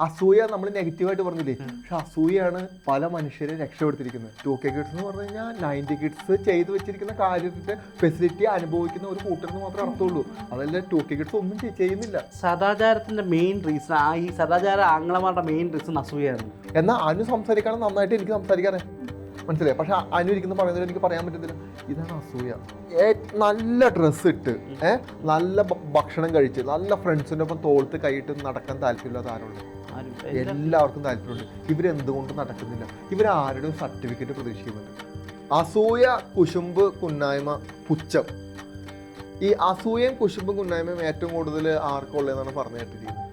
അസൂയ നമ്മൾ നെഗറ്റീവായിട്ട് പറഞ്ഞില്ലേ? പക്ഷെ അസൂയാണ് പല മനുഷ്യരെ രക്ഷപ്പെടുത്തിയിരിക്കുന്നത്. ടു കെ കിഡ്സ് എന്ന് പറഞ്ഞു കഴിഞ്ഞാൽ നയന്റി കിഡ്സ് ചെയ്തു വെച്ചിരിക്കുന്ന കാര്യത്തിന്റെ ഫെസിലിറ്റി അനുഭവിക്കുന്ന ഒരു കൂട്ടരെന്ന് മാത്രമേ അർത്ഥമുള്ളൂ. അതല്ല ടു കെ കിഡ്സ് ഒന്നും ചെയ്- ചെയ്യുന്നില്ല. സദാചാരത്തിന്റെ മെയിൻ റീസൺ ആ ഈ സദാചാര ആംഗ്ലമാരുടെ മെയിൻ റീസൺ അസൂയായിരുന്നു എന്നാൽ അനു സംസാരിക്കണം നന്നായിട്ട് എനിക്ക് സംസാരിക്കാറേ മനസ്സിലായി? പക്ഷെ അനു ഇരിക്കുന്ന പറയുന്നത് എനിക്ക് പറയാൻ പറ്റത്തില്ല. ഇതാണ് അസൂയ. നല്ല ഡ്രസ്സ് ഇട്ട് ഏഹ് നല്ല ഭക്ഷണം കഴിച്ച് നല്ല ഫ്രണ്ട്സിന്റെ ഒപ്പം തോളത്ത് കൈയിട്ട് നടക്കാൻ താല്പര്യമില്ലാത്ത ആരുണ്ട്? ആരും- എല്ലാവർക്കും താല്പര്യമുണ്ട്. ഇവരെന്തുകൊണ്ട് നടക്കുന്നില്ല? ഇവർ ഇവരാരുടെ സർട്ടിഫിക്കറ്റ് പ്രതീക്ഷിക്കുന്നുണ്ട്. അസൂയ കുശുമ്പ് കുന്നായ്മ പുച്ഛം. ഈ അസൂയയും കുശുമ്പും കുന്നായ്മയും ഏറ്റവും കൂടുതൽ ആർക്കുള്ളതെന്നാണ് പറഞ്ഞു കേട്ടിരിക്കുന്നത്.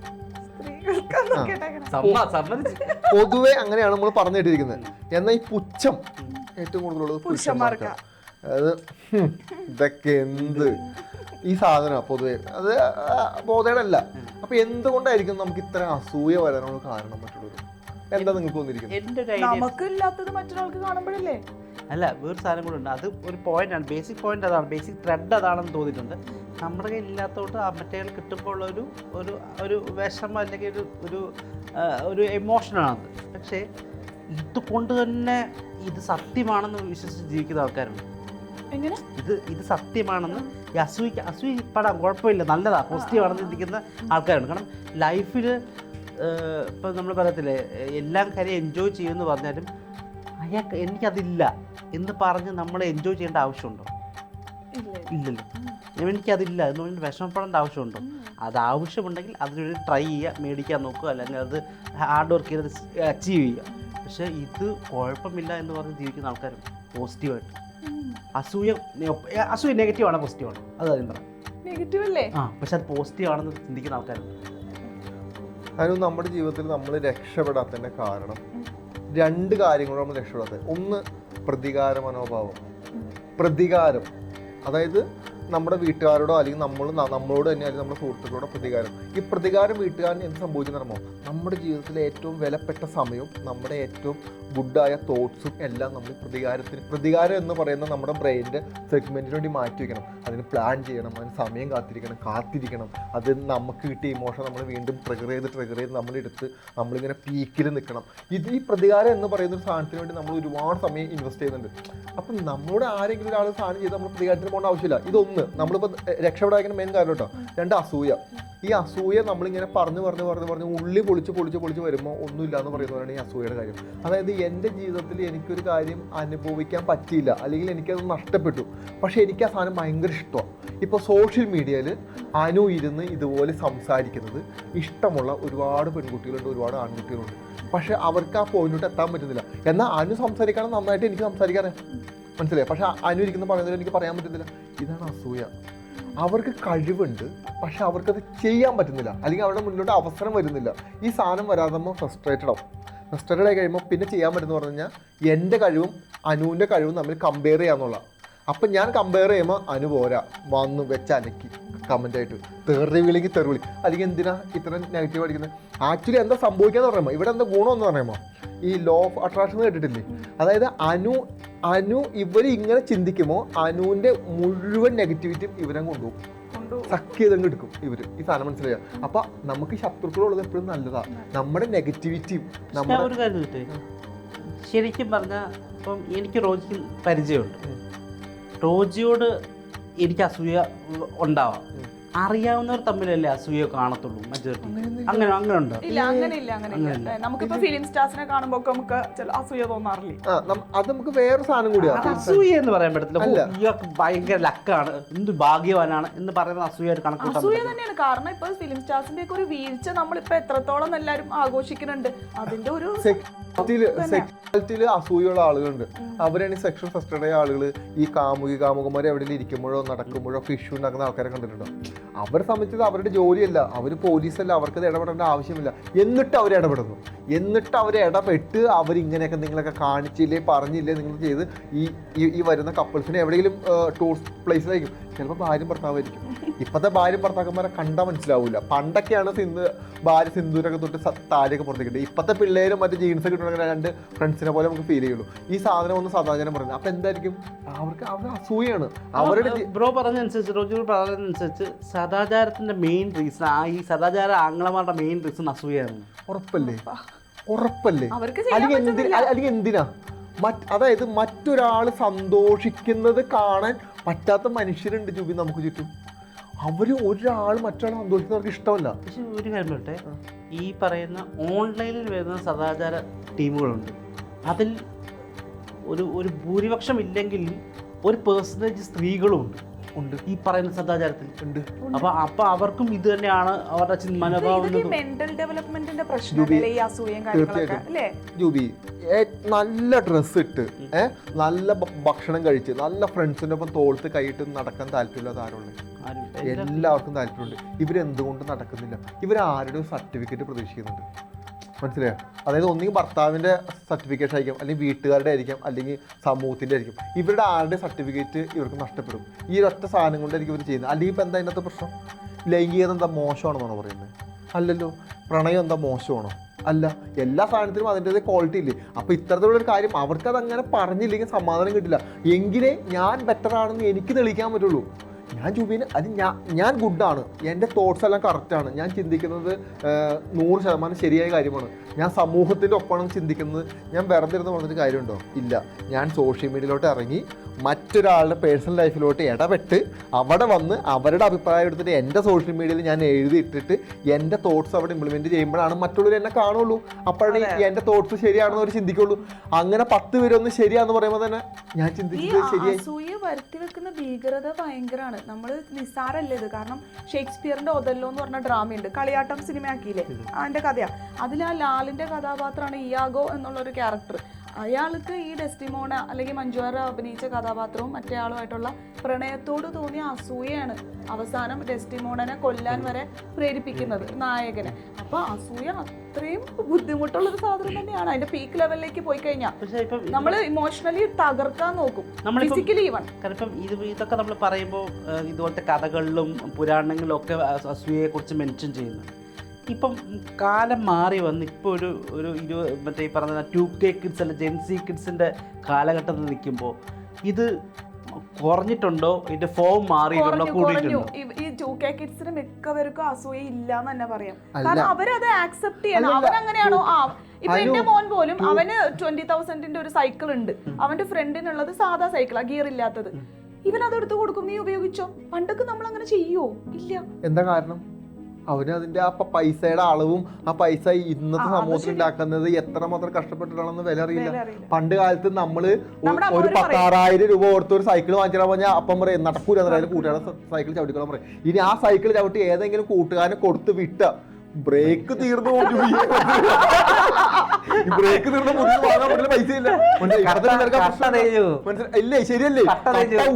പൊതുവെ അങ്ങനെയാണ് നമ്മൾ പറഞ്ഞു കേട്ടിരിക്കുന്നത്. എന്നാൽ ഈ പുച്ഛം ഏറ്റവും കൂടുതലുള്ളത് പുരുഷന്മാർക്കാ. പുരുഷന്മാർക്കാണ്. അത് ഇതൊക്കെ എന്ത്? ഈ സാധനം പൊതുവെ. അത് ബോധേടല്ല. അപ്പൊ എന്തുകൊണ്ടായിരിക്കും നമുക്ക് ഇത്ര അസൂയ വരാനുള്ള കാരണം മറ്റുള്ളത് എന്താ നിങ്ങൾക്ക് തോന്നിയിരിക്കുന്നത്? ഇല്ലാത്തത് മറ്റൊരാൾക്ക് കാണുമ്പോഴല്ലേ? അല്ല വേറെ സാധനം കൂടെ ഉണ്ട്. അത് ഒരു പോയിന്റ് ആണ്. ബേസിക് പോയിന്റ് അതാണ്. ബേസിക് ത്രെഡ് അതാണെന്ന് തോന്നിയിട്ടുണ്ട്. നമ്മുടെ കയ്യിൽ ഇല്ലാത്തതുകൊണ്ട് ആ മറ്റേ കിട്ടുമ്പോൾ ഉള്ള ഒരു ഒരു ഒരു വിഷമം അല്ലെങ്കിൽ ഒരു ഒരു ഒരു എമോഷനാണത് പക്ഷേ ഇതുകൊണ്ട് തന്നെ ഇത് സത്യമാണെന്ന് വിശ്വസിച്ച് ജീവിക്കുന്ന ആൾക്കാരുണ്ട്. എങ്ങനെ? ഇത് ഇത് സത്യമാണെന്ന് ഈ അസൂയിക്ക് അസൂയിപ്പെടാൻ കുഴപ്പമില്ല. നല്ലതാ. പോസിറ്റീവ് ആണെന്ന് ചിന്തിക്കുന്ന ആൾക്കാരുണ്ട് കാരണം ലൈഫിൽ ഇപ്പം നമ്മൾ പറയത്തില്ലേ എല്ലാം കാര്യം എൻജോയ് ചെയ്യുമെന്ന് പറഞ്ഞാലും അയാൾക്ക് എനിക്കതില്ല എന്ന് പറഞ്ഞ് നമ്മൾ എൻജോയ് ചെയ്യേണ്ട ആവശ്യമുണ്ടോ? ഇല്ല. ഇല്ലല്ലോ. എനിക്കതില്ല എന്ന് പറഞ്ഞിട്ട് വിഷമപ്പെടേണ്ട ആവശ്യമുണ്ടോ? അത് ആവശ്യമുണ്ടെങ്കിൽ അതിനൊരു ട്രൈ ചെയ്യുക മേടിക്കാൻ നോക്കുക അല്ലെങ്കിൽ അത് ഹാർഡ് വർക്ക് ചെയ്ത് അച്ചീവ് ചെയ്യുക. പക്ഷേ ഇത് കുഴപ്പമില്ല എന്ന് പറഞ്ഞ് ജീവിക്കുന്ന ആൾക്കാരും പോസിറ്റീവായിട്ട് അസൂയ നെ- ആണോ പോസിറ്റീവ് ആണോ? അത് ആദ്യം നെഗറ്റീവ് അല്ലേ? ആ പക്ഷെ അത് പോസിറ്റീവ് ആണെന്ന് ചിന്തിക്കുന്ന ആൾക്കാരുണ്ട്. അതിന് നമ്മുടെ ജീവിതത്തിൽ നമ്മൾ രക്ഷപ്പെടാത്തതിന്റെ കാരണം രണ്ട് കാര്യങ്ങളും നമ്മൾ രക്ഷപ്പെടാത്തത്. ഒന്ന് പ്രതികാര മനോഭാവം. പ്രതികാരം. അതായത് നമ്മുടെ വീട്ടുകാരോടോ അല്ലെങ്കിൽ നമ്മൾ നമ്മളോട് തന്നെ അല്ലെങ്കിൽ നമ്മുടെ സുഹൃത്തുക്കളോടോ പ്രതികാരം. ഈ പ്രതികാരം വീട്ടുകാരൻ എന്ത് സംഭവിക്കുന്നറിയുമോ നമ്മുടെ ജീവിതത്തിലെ ഏറ്റവും വിലപ്പെട്ട സമയവും നമ്മുടെ ഏറ്റവും ഗുഡായ തോട്ട്സും എല്ലാം നമ്മൾ പ്രതികാരത്തിന് പ്രതികാരം എന്ന് പറയുന്ന നമ്മുടെ ബ്രെയിനിന്റെ സെഗ്മെന്റിന് വേണ്ടി മാറ്റി വയ്ക്കണം അതിന് പ്ലാൻ ചെയ്യണം അതിന് സമയം കാത്തിരിക്കണം കാത്തിരിക്കണം. അത് നമുക്ക് കിട്ടിയ ഇമോഷൻ നമ്മൾ വീണ്ടും ട്രിഗർ ചെയ്ത് ട്രിഗർ ചെയ്ത് നമ്മളെടുത്ത് നമ്മളിങ്ങനെ പീക്കിൽ നിൽക്കണം. ഇത് ഈ പ്രതികാരം എന്ന് പറയുന്ന ഒരു സാധനത്തിന് വേണ്ടി നമ്മൾ ഒരുപാട് സമയം ഇൻവെസ്റ്റ് ചെയ്യുന്നുണ്ട്. അപ്പം നമ്മളോട് ആരെങ്കിലും ഒരാൾ സാധനം ചെയ്ത് നമ്മൾ പ്രതികാരത്തിന് പോകേണ്ട ആവശ്യമില്ല. ഇതൊന്ന് നമ്മളിപ്പോൾ രക്ഷപ്പെടാൻ മെയിൻ കാര്യം കേട്ടോ. രണ്ട് അസൂയ. ഈ അസൂയ നമ്മളിങ്ങനെ പറഞ്ഞു പറഞ്ഞു പറഞ്ഞു പറഞ്ഞു ഉള്ളി പൊളിച്ച് പൊളിച്ച് പൊളിച്ച് വരുമ്പോൾ ഒന്നുമില്ല എന്ന് പറയുന്നവരാണ് ഈ അസൂയയുടെ കാര്യം. അതായത് എന്റെ ജീവിതത്തിൽ എനിക്കൊരു കാര്യം അനുഭവിക്കാൻ പറ്റിയില്ല. അല്ലെങ്കിൽ എനിക്കത് നഷ്ടപ്പെട്ടു. പക്ഷേ എനിക്ക് ആ സാധനം ഭയങ്കര ഇഷ്ടമാണ് ഇപ്പോൾ സോഷ്യൽ മീഡിയയിൽ അനു ഇരുന്ന് ഇതുപോലെ സംസാരിക്കുന്നത് ഇഷ്ടമുള്ള ഒരുപാട് പെൺകുട്ടികളുണ്ട് ഒരുപാട് ആൺകുട്ടികളുണ്ട്. പക്ഷേ അവർക്ക് ആ പോയിന്റിലോട്ട് എത്താൻ പറ്റുന്നില്ല. എന്നാൽ അനു സംസാരിക്കാൻ നന്നായിട്ട് എനിക്ക് സംസാരിക്കാനേ? മനസ്സിലായി? പക്ഷേ അനു ഇരിക്കുന്ന പറയുന്നതിൽ എനിക്ക് പറയാൻ പറ്റുന്നില്ല. ഇതാണ് അസൂയ. അവർക്ക് കഴിവുണ്ട് പക്ഷെ അവർക്കത് ചെയ്യാൻ പറ്റുന്നില്ല. അല്ലെങ്കിൽ അവരുടെ മുന്നോട്ട് അവസരം വരുന്നില്ല. ഈ സാധനം വരാതെ നമ്മൾ ഫ്രസ്ട്രേറ്റഡ് ആവും. ഫ്രസ്ട്രേറ്റഡ് ആയി കഴിയുമ്പോൾ പിന്നെ ചെയ്യാൻ പറ്റുന്ന പറഞ്ഞു കഴിഞ്ഞാൽ എന്റെ കഴിവും അനുവിന്റെ കഴിവും തമ്മിൽ കമ്പയർ ചെയ്യാന്നുള്ള അപ്പം ഞാൻ കമ്പയർ ചെയ്യുമ്പോൾ അനു പോരാ. വന്ന് വെച്ച് അലക്കി കമന്റ് ആയിട്ട്. തെറി വിളിക്ക് തെറി വിളി. അല്ലെങ്കിൽ എന്തിനാ ഇത്ര നെഗറ്റീവ് അടിക്കുന്നത് ആക്ച്വലി എന്താ സംഭവിക്കാന്ന് പറയുമ്പോൾ ഇവിടെ എന്താ ഗുണമെന്ന് പറയുമ്പോൾ ഈ ലോ ഓഫ് അട്രാക്ഷൻ കേട്ടിട്ടില്ലേ? അതായത് അനു അനു ഇവർ ഇങ്ങനെ ചിന്തിക്കുമ്പോൾ അനുവിന്റെ മുഴുവൻ നെഗറ്റിവിറ്റിയും ഇവരെ കൊണ്ടുപോകും. സഖ്യതങ്ങ് എടുക്കും ഇവർ ഈ സാധനം മനസ്സിലായ? അപ്പൊ നമുക്ക് ശത്രുക്കളുള്ളത് എപ്പോഴും നല്ലതാ. നമ്മുടെ നെഗറ്റിവിറ്റിയും നമ്മുടെ ശരിക്കും പറഞ്ഞാൽ ഇപ്പം എനിക്ക് റോജിക്ക് പരിചയമുണ്ട്. റോജിയോട് എനിക്ക് അസൂയ ഉണ്ടാവാം. അറിയാവുന്നവർ തമ്മിലല്ലേ അസൂയ കാണത്തുള്ളൂ മെജോറിറ്റി അങ്ങനെ അങ്ങനെ ഉണ്ട് ഇല്ല അങ്ങനെ ഇല്ല അങ്ങനെ ഇല്ല. നമുക്കിപ്പോ ഫിലിം സ്റ്റാർസിനെ കാണുമ്പോ നമുക്ക് ചില അസൂയ തോന്നാറില്ലേ? ആ നം- അത് നമുക്ക് വേറെ സാധനം കൂടിയാണ് അസൂയ എന്ന് പറയാൻ പറ്റത്തില്ല. ഓ, ഇയാൾക്ക് ഭയങ്കര ലക്കാണ്. എന്ത് ഭാഗ്യവാനാണ് എന്ന് പറയുന്ന അസൂയായിട്ട് കണക്കൂട്ടാൻ അസൂയ പറ്റില്ല. തന്നെയാണ്. കാരണം ഇപ്പൊ ഫിലിം സ്റ്റാർസിന്റെ ഒക്കെ ഒരു വീഴ്ച നമ്മളിപ്പോ എത്രത്തോളം എല്ലാരും ആഘോഷിക്കുന്നുണ്ട്. അതിന്റെ ഒരു സെക്സിൽ സെക്സ്വാലിറ്റിയിൽ അസൂയുള്ള ആളുകളുണ്ട്. അവരാണ് ഈ സെക്ഷൽ ഫസ്റ്റഡ് ആയ ആളുകൾ ഈ കാമുകി കാമുകന്മാരെ എവിടെയെങ്കിലും ഇരിക്കുമ്പോഴോ നടക്കുമ്പോഴോ ഒക്കെ ഇഷ്യൂ ഉണ്ടാക്കുന്ന ആൾക്കാരെ കണ്ടിട്ടുണ്ടോ? അവരെ സംബന്ധിച്ചത് അവരുടെ ജോലിയല്ല. അവർ പോലീസല്ല അവർക്ക് ഇത് ഇടപെടേണ്ട ആവശ്യമില്ല. എന്നിട്ട് അവർ ഇടപെടുന്നു. എന്നിട്ട് അവർ ഇടപെട്ട് അവരിങ്ങനെയൊക്കെ നിങ്ങളൊക്കെ കാണിച്ചില്ലേ പറഞ്ഞില്ലേ നിങ്ങൾ ചെയ്ത് ഈ ഈ- വരുന്ന കപ്പിൾസിനെ എവിടെയെങ്കിലും ടൂറിസ്റ്റ് പ്ലേസിലായിരിക്കും ചിലപ്പോൾ ഭാര്യ ഭർത്താവായിരിക്കും ഇപ്പോഴത്തെ ഭാര്യ ഭർത്താക്കന്മാരെ കണ്ടാൽ മനസ്സിലാവില്ല പണ്ടൊക്കെയാണ് സിന്ധു ഭാര്യ സിന്ദൂരൊക്കെ തൊട്ട് താരൊക്കെ പുറത്തേക്കിട്ട്. ഇപ്പോഴത്തെ പിള്ളേരും മറ്റേ ജീൻസ് കിട്ടണമെങ്കിൽ ഇട്ടുണ്ടെങ്കിൽ രണ്ട് ഫ്രണ്ട്സിനെ പോലെ നമുക്ക് ഫീൽ ചെയ്യുള്ളൂ. ഈ സാധനം ഒന്ന് സദാചാരം പറയുന്നത്. അപ്പം എന്തായിരിക്കും? അവർക്ക് അവർ അസൂയാണ് അവരുടെ ബ്രോ പറഞ്ഞനുസരിച്ച് റോജു പറഞ്ഞതനുസരിച്ച് സദാചാരത്തിന്റെ മെയിൻ റീസൺ ആ ഈ സദാചാര ആംഗ്ലമാരുടെ മെയിൻ റീസൺ അസൂയാണ് ഉറപ്പല്ലേ? ഉറപ്പല്ലേ? അല്ലെങ്കിൽ എന്തിനാ? മറ്റ് അതായത് മറ്റൊരാൾ സന്തോഷിക്കുന്നത് കാണാൻ പറ്റാത്ത മനുഷ്യരുണ്ട് ജൂബി നമുക്ക് ചുറ്റും. അവർ ഒരാൾ മറ്റൊരാൾ സന്തോഷിക്കുന്നവർക്ക് ഇഷ്ടമല്ല. പക്ഷെ ഒരു കാര്യം പറയട്ടെ. ഈ പറയുന്ന ഓൺലൈനിൽ വരുന്ന സദാചാര ടീമുകളുണ്ട്. അതിൽ ഒരു ഒരു ഭൂരിപക്ഷം ഇല്ലെങ്കിൽ ഒരു പേഴ്സന്റേജ് സ്ത്രീകളും ഉണ്ട്. ഉണ്ട്. ഈ പറയുന്ന സദാചാരത്തിൽ. ഉണ്ട്. അപ്പൊ അപ്പൊ അവർക്കും ഇത് തന്നെയാണ് അവരുടെ മനോഭാവം മെന്റൽ ഡെവലപ്മെന്റിന്റെ പ്രശ്നമല്ലേ ഈ അസൂയം കാര്യങ്ങളൊക്കെ അല്ലേ? ജൂബി നല്ല ഡ്രസ്സ് ഇട്ട് ഏഹ് നല്ല ഭക്ഷണം കഴിച്ച് നല്ല ഫ്രണ്ട്സിന്റെ ഒപ്പം തോളത്ത് കൈയിട്ട് നടക്കാൻ താല്പര്യമില്ലാത്ത ആരുള്ളത് എല്ലാവർക്കും താല്പര്യമുണ്ട്. ഇവരെന്തുകൊണ്ട് നടക്കുന്നില്ല? ഇവരാരുടെ സർട്ടിഫിക്കറ്റ് പ്രതീക്ഷിക്കുന്നുണ്ട്. മനസ്സിലായോ? അതായത് ഒന്നുകിൽ ഭർത്താവിന്റെ സർട്ടിഫിക്കറ്റ് ആയിരിക്കും അല്ലെങ്കിൽ വീട്ടുകാരുടെ ആയിരിക്കും അല്ലെങ്കിൽ സമൂഹത്തിന്റെ ആയിരിക്കും. ഇവരുടെ ആരുടെ സർട്ടിഫിക്കറ്റ് ഇവർക്ക് നഷ്ടപ്പെടും? ഈ ഒറ്റ സാധനം കൊണ്ടായിരിക്കും ഇവർ ചെയ്യുന്നത്. അല്ലെങ്കിൽ ഇപ്പം എന്താ അതിനകത്ത് പ്രശ്നം? ലൈംഗികത എന്താ മോശമാണെന്നാണ് പറയുന്നത്? അല്ലല്ലോ. പ്രണയം എന്താ മോശമാണോ? അല്ല. എല്ലാ സാധനത്തിനും അതിന്റെതായ ക്വാളിറ്റി ഇല്ലേ? അപ്പോൾ ഇത്തരത്തിലുള്ളൊരു കാര്യം അവർക്കത് അങ്ങനെ പറഞ്ഞില്ലെങ്കിൽ സമാധാനം കിട്ടില്ല. എങ്കിലേ ഞാൻ ബെറ്ററാണെന്ന് എനിക്ക് തെളിയിക്കാൻ പറ്റുള്ളൂ. ഞാൻ ജുബീന് അത് ഞാൻ ഞാൻ ഗുഡാണ് എന്റെ തോട്ട്സ് എല്ലാം കറക്റ്റാണ് ഞാൻ ചിന്തിക്കുന്നത് നൂറ് ശതമാനം ശരിയായ കാര്യമാണ്. ഞാൻ സമൂഹത്തിന്റെ ഒപ്പമാണ് ചിന്തിക്കുന്നത്. ഞാൻ വെറുതെ ഇരുന്ന് പറഞ്ഞൊരു കാര്യമുണ്ടോ? ഇല്ല. ഞാൻ സോഷ്യൽ മീഡിയയിലോട്ട് ഇറങ്ങി മറ്റൊരാളുടെ പേഴ്സണൽ ലൈഫിലോട്ട് ഇടപെട്ട് അവിടെ വന്ന് അവരുടെ അഭിപ്രായം എടുത്തിട്ട് എന്റെ സോഷ്യൽ മീഡിയയിൽ ഞാൻ എഴുതിയിട്ടിട്ട് എന്റെ തോട്ട്സ് അവിടെ ഇംപ്ലിമെന്റ് ചെയ്യുമ്പോഴാണ് മറ്റുള്ളവർ എന്നെ കാണുള്ളൂ. അപ്പോഴാണ് എന്റെ തോട്ട്സ് ശരിയാണെന്ന് അവർ ചിന്തിക്കുള്ളൂ. അങ്ങനെ പത്ത് പേരൊന്ന് ശരിയാന്ന് പറയുമ്പോൾ തന്നെ ഞാൻ ചിന്തിക്കുന്നത് ശരിയായി വെക്കുന്ന ഭീകരത ഭയങ്കരമാണ് നമ്മൾ നിസ്സാരല്ലേ ഇത്? കാരണം ഷേക്സ്പിയറിന്റെ ഒതല്ലോ എന്ന് പറഞ്ഞ ഡ്രാമയുണ്ട്. കളിയാട്ടം സിനിമയാക്കിയില്ലേ? അതിന്റെ കഥയാ. അതിൽ ആ ലാലിന്റെ കഥാപാത്രമാണ് ഇയാഗോ എന്നുള്ള ഒരു ക്യാരക്ടർ. അയാൾക്ക് ഈ ഡെസ്റ്റിമോണ അല്ലെങ്കിൽ മഞ്ജുവാര അഭിനയിച്ച കഥാപാത്രവും മറ്റേ ആളുമായിട്ടുള്ള പ്രണയത്തോട് തോന്നിയ അസൂയയാണ് അവസാനം ഡെസ്റ്റിമോണനെ കൊല്ലാൻ വരെ പ്രേരിപ്പിക്കുന്നത് നായകനെ. അപ്പൊ അസൂയ അത്രയും ബുദ്ധിമുട്ടുള്ള ഒരു സാധനം തന്നെയാണ്. അതിന്റെ പീക്ക് ലെവലിലേക്ക് പോയി കഴിഞ്ഞാൽ നമ്മൾ ഇമോഷണലി തകർക്കാൻ നോക്കും. ഫിസിക്കലി ഇവൺ കാരണം ഇത് ഇതൊക്കെ നമ്മൾ പറയുമ്പോൾ ഇതുപോലത്തെ കഥകളിലും പുരാണങ്ങളിലും ഒക്കെ അസൂയയെ കുറിച്ച് മെൻഷൻ ചെയ്യുന്നു ഇപ്പം കാലം മാറി വന്ന് ഇപ്പോൾ ഒരു ഒരു ഇരുപത് മറ്റേ ഈ പറഞ്ഞ ടു കെ കിഡ്സ് അല്ല ജെൻസി കിഡ്സിന്റെ കാലഘട്ടത്തിൽ നിൽക്കുമ്പോൾ ഇത് കുറഞ്ഞിട്ടുണ്ടോ? ഇതിന്റെ ഫോം മാറിയിട്ടുണ്ടോ കൂടിയിട്ടുണ്ടോ. ഈ- ടു കെ കിഡ്സിന് മിക്കവർക്കും അസൂയ ഇല്ല എന്ന് തന്നെ പറയാം. കാരണം അവരത് ആക്സെപ്റ്റ് ചെയ്യണം. അവരങ്ങനെയാണോ? ആ ഇപ്പൊ എന്റെ മോൻ പോലും അവന് ട്വന്റി തൗസൻഡിന്റെ ഒരു സൈക്കിൾ ഉണ്ട്. അവന്റെ ഫ്രണ്ടിനുള്ളത് സാധാ സൈക്കിളാ ഗിയർ ഇല്ലാത്തത്. ഇവൻ അത് എടുത്തു കൊടുക്കും നീ ഉപയോഗിച്ചോ? പണ്ടൊക്കെ നമ്മൾ അങ്ങനെ ചെയ്യോ ഇല്ല. എന്താ കാരണം? അവന് അതിന്റെ ആ പൈസയുടെ അളവും ആ പൈസ ഇന്നത്തെ സമൂഹത്തിൽ ഉണ്ടാക്കുന്നത് എത്രമാത്രം കഷ്ടപ്പെട്ടിട്ടാണെന്ന് വില അറിയില്ല. പണ്ട് കാലത്ത് നമ്മൾ ഒരു. പത്താറായിരം രൂപ കൊടുത്ത് ഒരു സൈക്കിൾ വാങ്ങിച്ചാൽ പറഞ്ഞാൽ അപ്പം പറയും നടക്കൂല എന്നറിയാലും കൂട്ടുകാരെ സൈക്കിൾ ചവിട്ടിക്കണം പറയും. ഇനി ആ സൈക്കിൾ ചവിട്ടി ഏതെങ്കിലും കൂട്ടുകാരനെ കൊടുത്ത് വിട്ട ബ്രേക്ക് തീർന്നു ബ്രേക്ക് തീർന്ന പുതിയ വാങ്ങാൻ പറ്റില്ല പൈസ ഇല്ല. ഇല്ല. ശരിയല്ലേ? കട്ട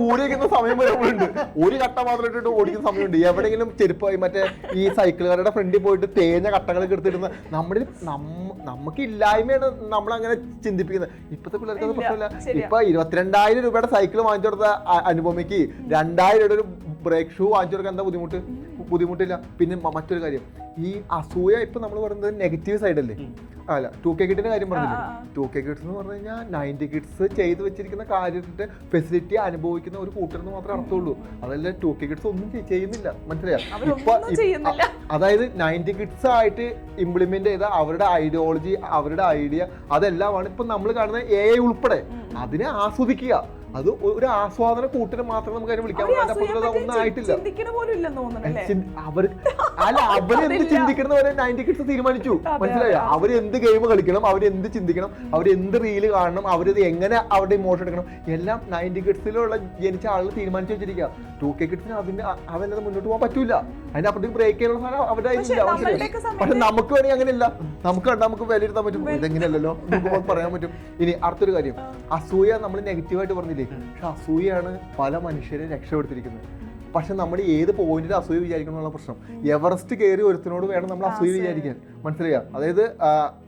ഊരിക്കുന്ന സമയം വരുമ്പോഴുണ്ട് ഒരു കട്ട മാത്രം ഇട്ടിട്ട് ഓടിക്കുന്ന സമയമുണ്ട്. എവിടെയെങ്കിലും ചെരുപ്പ് മറ്റേ ഈ സൈക്കിളുകാരുടെ ഫ്രണ്ടിൽ പോയിട്ട് തേഞ്ഞ കട്ടകളൊക്കെ എടുത്തിടുന്ന നമ്മുടെ നമ്മ- നമുക്ക് ഇല്ലായ്മയാണ് നമ്മൾ അങ്ങനെ ചിന്തിപ്പിക്കുന്നത്. ഇപ്പത്തെ പിള്ളേർക്ക് അത് പ്രശ്നമില്ല. ഇപ്പൊ ഇരുപത്തിരണ്ടായിരം രൂപയുടെ സൈക്കിൾ വാങ്ങിച്ചു കൊടുത്ത അനുപമയ്ക്ക് രണ്ടായിരം രൂപയുടെ ഒരു ബ്രേക്ക് ഷൂ വാങ്ങിച്ചു കൊടുക്കാൻ എന്താ ബുദ്ധിമുട്ട്? ബുദ്ധിമുട്ടില്ല. പിന്നെ മറ്റൊരു കാര്യം. ഈ അസൂയ ഇപ്പൊ നമ്മൾ പറയുന്നത് നെഗറ്റീവ് സൈഡ് അല്ലേ? അല്ല ടു കെ കിഡിന്റെ കാര്യം പറഞ്ഞില്ലേ. ടു കെ കിഡ്സ് എന്ന് പറഞ്ഞു കഴിഞ്ഞാൽ നയന്റി കിഡ്സ് ചെയ്തു വെച്ചിരിക്കുന്ന കാര്യത്തിന്റെ ഫെസിലിറ്റി അനുഭവിക്കുന്ന ഒരു കൂട്ടരെന്ന് മാത്രമേ അർത്ഥമുള്ളൂ. അതല്ല ടു കെ കിഡ്സ് ഒന്നും ചെയ്- ചെയ്യുന്നില്ല. മനസ്സിലായോ? ഇപ്പൊ. അതായത് നയന്റി കിഡ്സ് ആയിട്ട് ഇംപ്ലിമെന്റ് ചെയ്ത അവരുടെ ഐഡിയോളജി അവരുടെ ഐഡിയ അതെല്ലാമാണ് ഇപ്പൊ നമ്മൾ കാണുന്ന എ ഉൾപ്പെടെ. അതിനെ ആസ്വദിക്കുക. അത് ഒരു ആസ്വാദന കൂട്ടിന് മാത്രം നമുക്ക് അതിനെ വിളിക്കാൻ അവർ പറ്റൂ അതിന്റെ അസൂയയെ അപ്പുറത്ത് പറ്റി ഒന്നും ആയിട്ടില്ല. ചിന്തിക്കണ തോന്നുന്നു അല്ലേ ചിന്ത- അവർ അല്ല അവരെന്ത് അതില്ല. ചിന്തിക്കണമെന്ന് നയന്റി കിഡ്സ് തീരുമാനിച്ചു. മനസ്സിലായോ? അവർ അവർ എന്ത് ഗെയിം കളിക്കണം അവർ എന്ത് ചിന്തിക്കണം അവർ എന്ത് റീൽ കാണണം അവരത് എങ്ങനെ അവരുടെ ഇമോഷൻ എടുക്കണം എല്ലാം നയന്റി കിഡ്സിലുള്ള ജനിച്ച ആളുകൾ തീരുമാനിച്ചു വെച്ചിരിക്കുക. ടു കെ കിഡ്സിന് അതിന്റെ അ- അതല്ലാതെ മുന്നോട്ട് പോകാൻ പറ്റൂല. അതിന്റെ അപ്പുറത്തേക്ക് ബ്രേക്ക് ചെയ്യാനുള്ള സാധനം അവരുടെ പക്ഷേ നമുക്ക് വേണമെങ്കിൽ അങ്ങനെയല്ല. നമുക്ക് കണ്ടാൽ നമുക്ക് വിലയിരുത്താൻ പറ്റും. ഇതെങ്ങനെയല്ലല്ലോ? നമുക്ക് പറയാൻ പറ്റും. ഇനി അടുത്തൊരു കാര്യം. അസൂയ നമ്മൾ നെഗറ്റീവായിട്ട് പറഞ്ഞില്ലേ? പക്ഷെ അസൂയാണ് പല മനുഷ്യരെ രക്ഷപ്പെടുത്തിയിരിക്കുന്നത്. പക്ഷെ നമ്മൾ ഏത് പോയിന്റിൽ അസൂയ വിചാരിക്കണം എന്നുള്ള പ്രശ്നം. എവറസ്റ്റ് കയറി ഒരുത്തിനോട് വേണം നമ്മൾ അസൂയ വിചാരിക്കാൻ. മനസ്സിലായ? അതായത്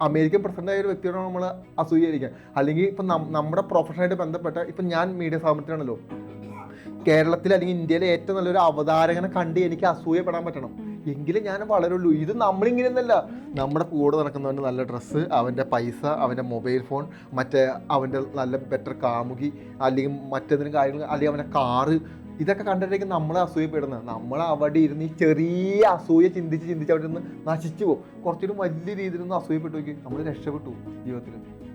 അമേരിക്കൻ പ്രസിഡന്റ് ആയ ഒരു വ്യക്തിയോട് നമ്മൾ അസൂയ വിചാരിക്കാൻ. അല്ലെങ്കിൽ ഇപ്പം നമ്മുടെ പ്രൊഫഷനായിട്ട് ബന്ധപ്പെട്ട ഇപ്പം ഞാൻ മീഡിയ സ്ഥാപനത്തിലാണല്ലോ കേരളത്തിൽ അല്ലെങ്കിൽ ഇന്ത്യയിലെ ഏറ്റവും നല്ലൊരു അവതാരകനെ കണ്ട് എനിക്ക് അസൂയപ്പെടാൻ പറ്റണം. എങ്കിലും ഞാൻ വളരുള്ളൂ. ഇത് നമ്മളിങ്ങനെയൊന്നല്ല. നമ്മുടെ കൂടെ നടക്കുന്നവന്റെ നല്ല ഡ്രസ്സ് അവന്റെ പൈസ അവന്റെ മൊബൈൽ ഫോൺ മറ്റേ അവന്റെ നല്ല ബെറ്റർ കാമുകി അല്ലെങ്കിൽ മറ്റേതിനും കാര്യങ്ങൾ അല്ലെങ്കിൽ അവന്റെ കാറ്. ഇതൊക്കെ കണ്ടിട്ടേക്ക് നമ്മൾ അസൂയപ്പെടുന്നത്. നമ്മൾ അവിടെ ഇരുന്ന് ഈ ചെറിയ അസൂയ ചിന്തിച്ച് ചിന്തിച്ച് അവിടെ ഇരുന്ന് നശിച്ചു പോകും. കുറച്ചൊരു വലിയ രീതിയിൽ ഒന്ന് അസൂയപ്പെട്ടു നോക്കി നമ്മൾ രക്ഷപ്പെട്ടു ജീവിതത്തിൽ.